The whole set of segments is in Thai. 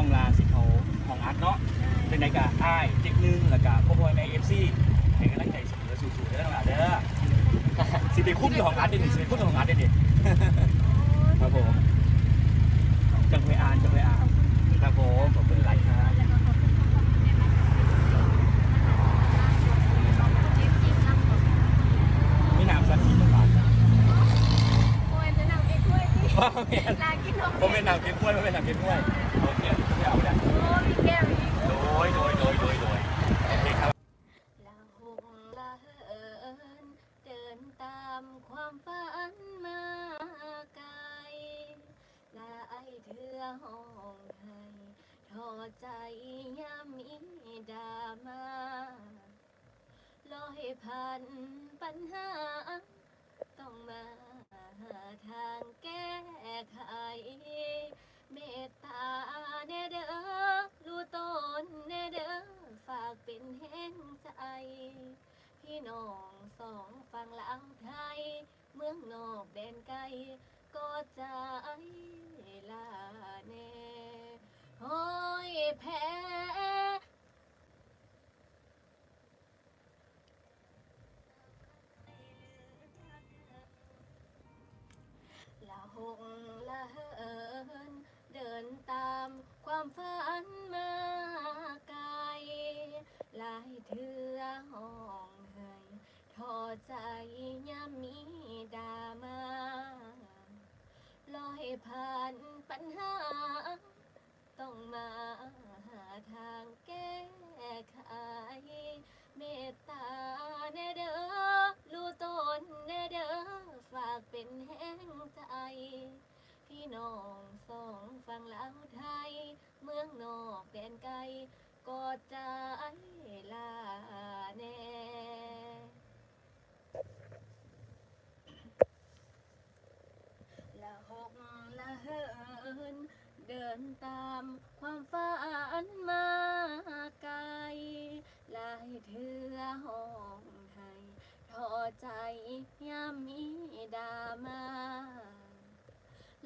องลาสิเขาของอัดเนาะเป็นไงกับอ้ายเจ็กนึงแล้วก็พ่อพ่อแม่เอฟซีให้กำลังใจเสมอสู้ๆเด้อน้องลาเด้อสิไปคุ้มอยู่ของอัดเด่นสิไปคุ้มอยู่ของอัดเด่นครับผมจังไปอ่านจังไปอ่านครับผมขอบคุณหลายครับมีน้ำสักทีมาฝากนะ โอ้ยจะนำเอ็ กด้วยที่พ่อแม่ลากินนมผมเป็นน้ำเก็บกล้วยผมเป็นน้ำเก็บกล้วยโอเคไม่เอาแล้วโอ้มีแก้วอีกโดยโดยโดยโดยโดยโอเคครับละหงละเหินเดินตามความฝันมาไกลละไอเธอห้องให้ทอใจยามมีดรามาลอยผ่านปัญหาต้องมา หาทางแก้ไข เมตตาแน่เด้อรู้ตนแน่เด้อฝากเป็นแห้งใจ พี่น้องสองฝั่งลาวไทย เมืองนอกแดนไกล ก็ใจลาแน่โอ้ยแพ้ ล น เดินตามความฝันมาไกลลายเทือห้องให้ทอใจยามมีดามา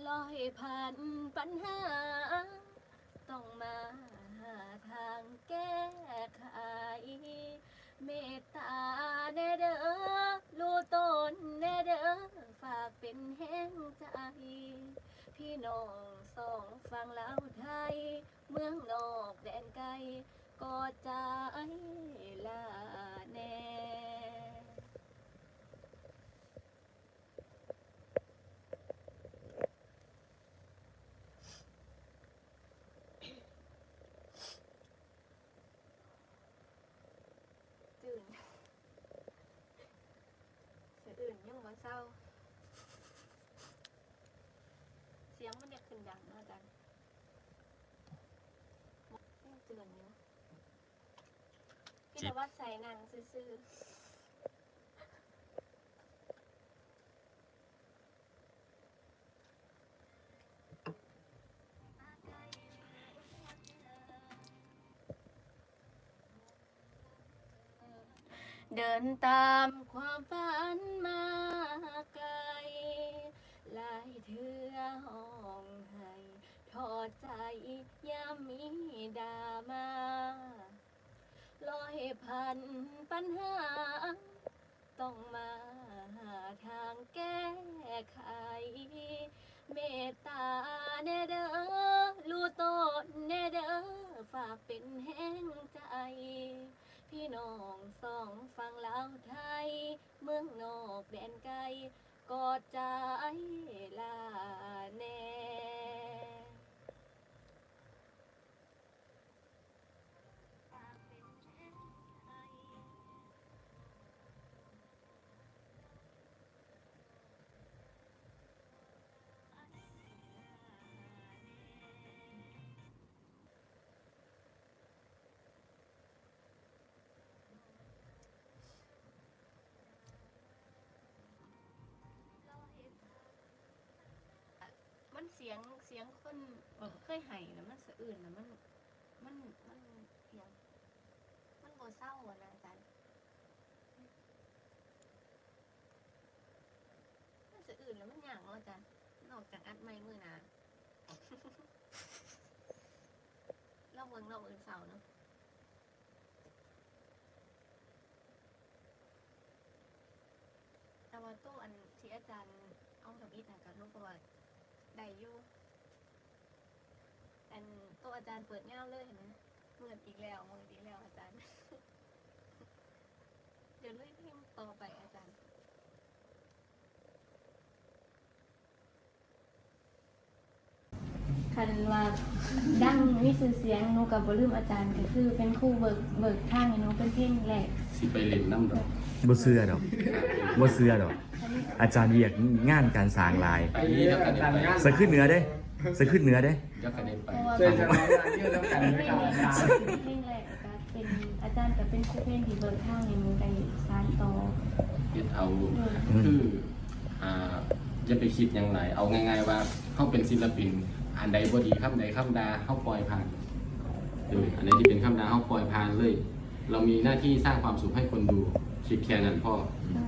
ลอยผ่านปัญหา ต้องมาหาทางแก้ไข เมตตาแน่เด้อรู้ตนแน่เด้อฝากเป็นแห้งใจ พี่น้องสองฝั่งลาวไทย เมืองนอกแดนไกล ก็ใจลาแน่ ตื่นเสียอื่นยังมาเศร้า เสี ยงมันเนี่ยขึ้นดังเนอะอาจารย์ยังเตือนอยู่พี่นวัดใส่นางซื่อๆเดินตามความฝันมาไกลหลาย เทือห้องให้ทอดใจยามมีดามาลอยพันปัญหา ต้องมาหาทางแก้ไข เมตตาแน่เด้อรู้ตนแน่เด้อฝากเป็นแห้งใจ พี่น้องสองฝั่งลาวไทย เมืองนอกแดนไกลกอดใจ สียงเสียงคนเคยไห้นะมันสะอื่นนะมัน มันมันเสียงมันโบเศร้าอะนะอาจารย์มันสะอื่นแล้วมันอย่างเนาะอาจารย์นอกจากอัดไม้มือหนาเมืองเราเมืองเสาร์เนาะแต่ว่าตู้อันที่อาจารย์เอาทำอีทนะกับลูกประวัติได้ อยู่อันตัวอาจารย์เปิดเงาเลยเห็นไหมเมือนอีกแล้วเหมือนอีกแล้วอาจารย์ เดี๋ยวเลื่อยพิมพ์ต่อไปอาจารย์คันว่า ดังมีชื่อเสียงหนูกับบลืมอาจารย์ก็คือเป็นครู่เบิกเบิกทางให้หนูเป็นเพลงแรกสิไปเล่นน้ำดอกบ่เชื่อดอกบ่เชื่อดอกอันนี้อาจารย์เรียกงานการสร้างลายไปนี่แล้วกันไปสะขึ้นเหนือเด้สะขึ้นเหนือเด้ แล้วกันไปเพราะว่าช่วยจะร้องงานเยอะแล้วกันเพลไม่งกลับแรอากจารย์เพลงแรกก็เป็นอาจารย์ก็เป็นครูเพลงที่เบิกทางให้หนูไปสานต่อเฮ็ดเอาอืมคืออ่าจะไปคิดอย่างไรเอาง่ายๆว่าเขาเป็นศิลปิน อันใดบ่ดีคำใดคำดาเขาปล่อยผ่านเอออันไหนที่เป็นคำดาเขาปล่อยผ่านเลย เรามีหน้าที่สร้างความสุขให้คนดูคิดแค่นั้นพ่อ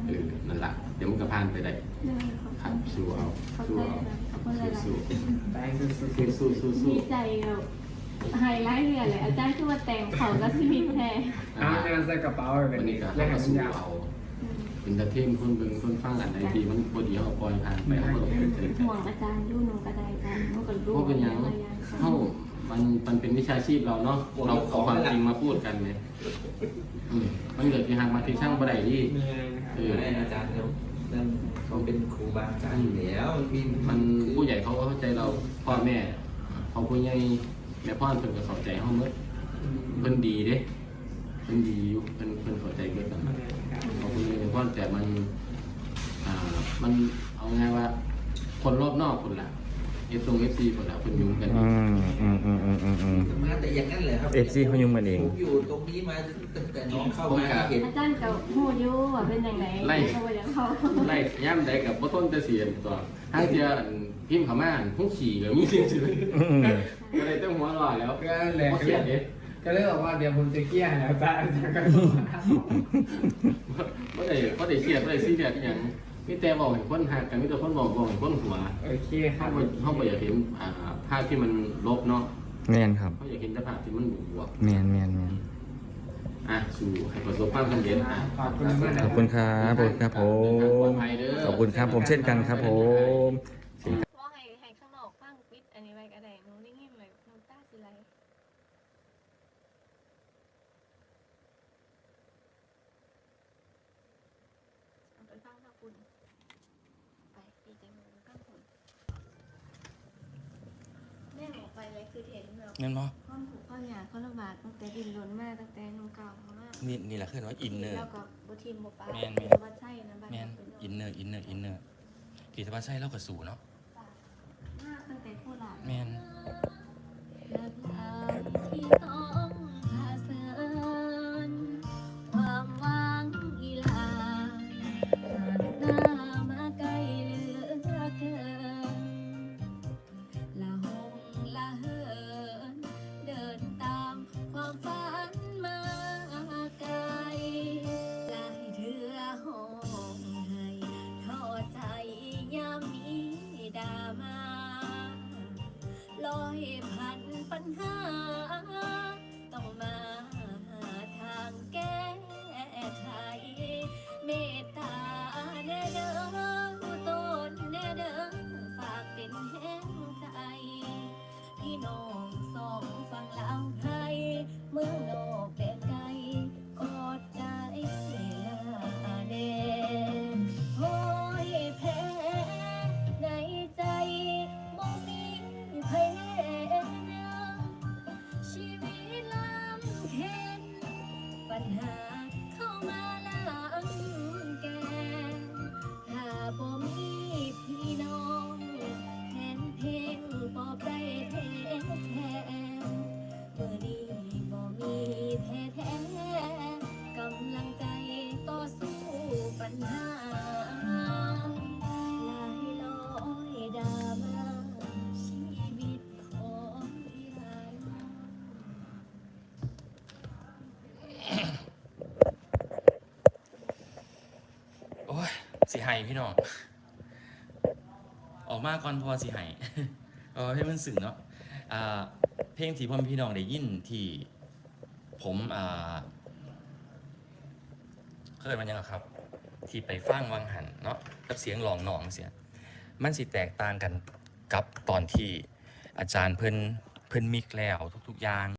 เออนั่นละเดี๋ยวมันก็ผ่านไปได้ได้ขอบครับคุณสู้เอาขอบสู้คุณเอาขอบคุณหลายสู้ไปสุดสู้สู้สู้สู้ๆดีใจแบบไฮไลท์เลยเลยอาจารย์คือว่าแต่งเขากับชีวิตแท้ๆเอางานใส่กระเป๋าไปวันนี้ก็แลเขากก็กันสู้ยาวเอา เป็นตะเทมคนเบิ่งคนฟังอันใดที่มันบ่ดีเขาก็ปล่อยผ่านไปเขาก็เกิดเกิดห่วงอาจารย์อยู่หนูก็ได้อาจารย์หนูก็รู้เพราะเป็นหยังหลายอย่างเฮ้ามันมันเป็นวิชาชีพเราเนาะเราเอาความจริงมาพูดกันเนี่ยอืมมันเกิดที่หักมาที่ช่างบ่ได้ดีมีอะไรนะครับเออได้อาจารย์เขานั่นเขาเป็นครูบาอาจารย์อยู่แล้วมีมันผู้ใหญ่เขาก็เข้าใจเราพ่อแม่เขาผู้ใหญ่แม่พ่อเพิ่นก็เข้าใจเฮาหมดเพิ่นดีเด้เพิ่นดีอยู่เพิ่นเพิ่นเข้าใจเกิดกัน เขาผู้ใหญ่แม่พ่อแต่มันอ่ามันเอาไงว่า คนรอบนอกคนละเอฟซงเอฟซีคนละคนยุ่งกันอืมอืมอืมอืมอืมอืม มาแต่อย่างนั้นเลยครับ FC เขายุ่งกันเอง ผมอยู่ตรงนี้มาตั้งแต่น้องเข้ามาเห็นอาจารย์กับหูอยู่ว่าเป็นยังไงไล่ เขาบอกอย่างเขาไล่ย่ำใดกับบ่ต้นจะเสียตัวถ้าเทียพิมพ์เขามานพุ่งขี่ก็มีจริงๆอืม ก็เลยต้องหัวเรอแล้วก็เลยบ่เครียดเด้ ก็เลยบอกว่าเดี๋ยวผมจะเกลี้ยแล้วอาจารย์อาจารย์ก็บ่ได้บ่ได้เครียดบ่ได้ซีเรียสอหยังมีแต่บอกให้คนหักกันมีแต่คนบอกบอกให้คนหัวโอเคคเฮารับบ่เฮาบ่อยากเห็นอ่าภาพที่มันลบเนาะแม่นครับเฮาอยากเห็นแต่ภาพที่มันบวกแม่นแม่นแม่นๆอะสู่ให้ประสบความสำเร็จอะขอบคุณมากนะขอบคุณครับขอบคุณครับผมขอบคุณครับผมเช่นกันครับผม ว่าให้ให้ข้างนอกฟังปิดอันนี้ไว้ก็ได้หนูได้ยินเลยน้ำตาสิไหลเอาไปฟังข้าวปุ้นไปดีใจหนูฟังคุณแม่ออกไปเลย คือเห็นแบบเงินบ่ข้อผูกข้อหยาข้อระบาดตั้งแต่ดินล้นมาตั้งแต่หนูเก่ามานี่นี่แหละคือว่าอินเนอร์แล้วก็บทีมบปลาแม่นแม่นวัดไส้นะบ้านแม่นเป็นอินเนอร์อินเนอร์อินเนอร์กีตาร์ใช่แล้วก็สู่เนาะมากตั้งแต่โคราชแม่น พี่น้องออกมาก่อนพอสิไห้เออให้มันสึงเนาะอ่าเพลงที่พ่อแม่พี่น้องได้ยินที่ผมอ่าเคยมันยังไงครับ ที่ไปฟังวังหันเนาะกับเสียงหลองหนองเสียมันสิแตกต่างกันกับตอนที่อาจารย์เพิ่นเพิ่นมิกแล้วทุกๆอย่าง